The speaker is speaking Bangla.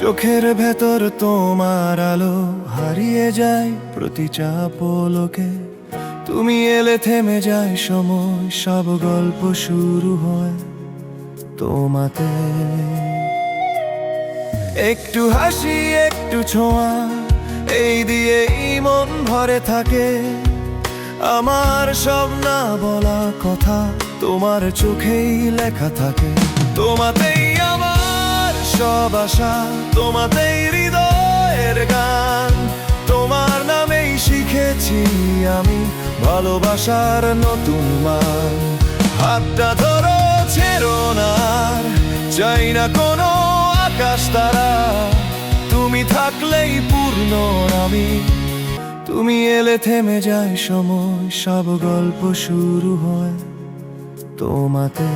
চোখের ভেতর তোমার আলো হারিয়ে যায় প্রতি চাপলোকে তুমি এলে থেমে যায় সময়, সব গল্প শুরু হয় তোমাতে। একটু হাসি, একটু ছোঁয়া, এই দিয়েই মন ভরে থাকে। আমার সব না বলা কথা তোমার চোখেই লেখা থাকে। তোমাতেই আমার আশা তোমাতেই হৃদয়ের গান। তোমার নামেই শিখেছি আমি ভালোবাসার নতুন মান। হাতটা ধরো, ছেড়ো না, চাই না কোনো আকাশ তারা। তুমি থাকলেই পূর্ণ আমি তুমি এলে থেমে যায় সময়, সব গল্প শুরু হয় তোমাতে।